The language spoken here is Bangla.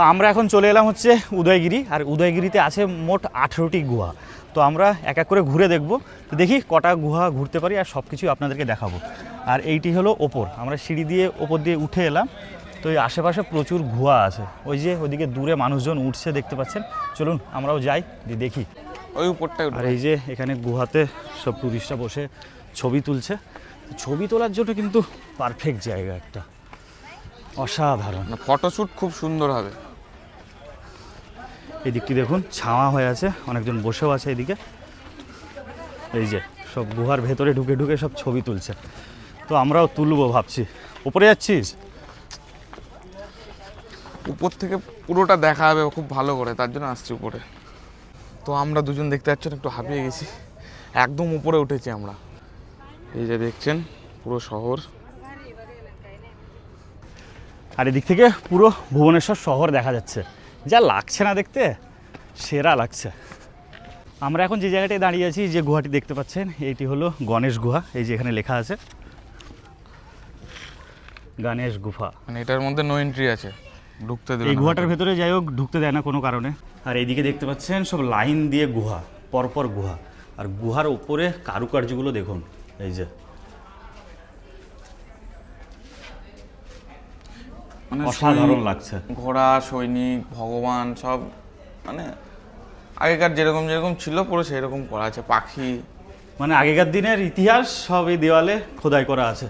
তো আমরা এখন চলে এলাম হচ্ছে উদয়গিরি আর উদয়গিরিতে আছে মোট আঠেরোটি গুহা। তো আমরা এক এক করে ঘুরে দেখব। তো দেখি কটা গুহা ঘুরতে পারি আর সব কিছুই আপনাদেরকে দেখাবো। আর এইটি হলো ওপর। আমরা সিঁড়ি দিয়ে ওপর দিয়ে উঠে এলাম। তো এই আশেপাশে প্রচুর গুহা আছে। ওই যে ওইদিকে দূরে মানুষজন উঠছে দেখতে পাচ্ছেন। চলুন আমরাও যাই দিয়ে দেখি। ওই উপরটাই আর এই যে এখানে গুহাতে সব টুরিস্টরা বসে ছবি তুলছে। ছবি তোলার জন্য কিন্তু পারফেক্ট জায়গা একটা। অসাধারণ। ফটোশ্যুট খুব সুন্দর হবে। এই দিকটি দেখুন ছাওয়া হয়ে আছে অনেকজন বসেও আছে এদিকে। এই যে সব গুহার ভেতরে ঢুকে ঢুকে সব ছবি তুলছে। তো আমরাও তুলবো ভাবছি। উপরে যাচ্ছিস? উপর থেকে পুরোটা দেখা যাবে খুব ভালো করে তার জন্য আসছি উপরে। তো আমরা দুজন দেখতে পাচ্ছেন একটু হাঁপিয়ে গেছি। একদম উপরে উঠেছি আমরা। এই যে দেখছেন পুরো শহর। আর এদিক থেকে পুরো ভুবনেশ্বর শহর দেখা যাচ্ছে। যা লাগছে না দেখতে সেরা লাগছে। আমরা এখন যে জায়গাটায় দাঁড়িয়ে আছি যে গুহাটি দেখতে পাচ্ছেন এইটি হলো গণেশ গুহা এই যে এখানে লেখা আছে। গণেশ গুফা মানে এটার মধ্যে নো এন্ট্রি আছে ঢুকতে দেয় এই গুহাটার ভেতরে যাই হোক ঢুকতে দেয় না কোনো কারণে। আর এইদিকে দেখতে পাচ্ছেন সব লাইন দিয়ে গুহা পরপর গুহা। আর গুহার উপরে কারুকার্যগুলো দেখুন এই যে। মানে অসাধারণ লাগছে। ঘোড়া সৈনিক ভগবান সব মানে আগেকার যেরকম যেরকম ছিল পুরো সেরকম করা আছে পাখি। মানে আগেকার দিনের ইতিহাস সব এই দেওয়ালে খোদাই করা আছে।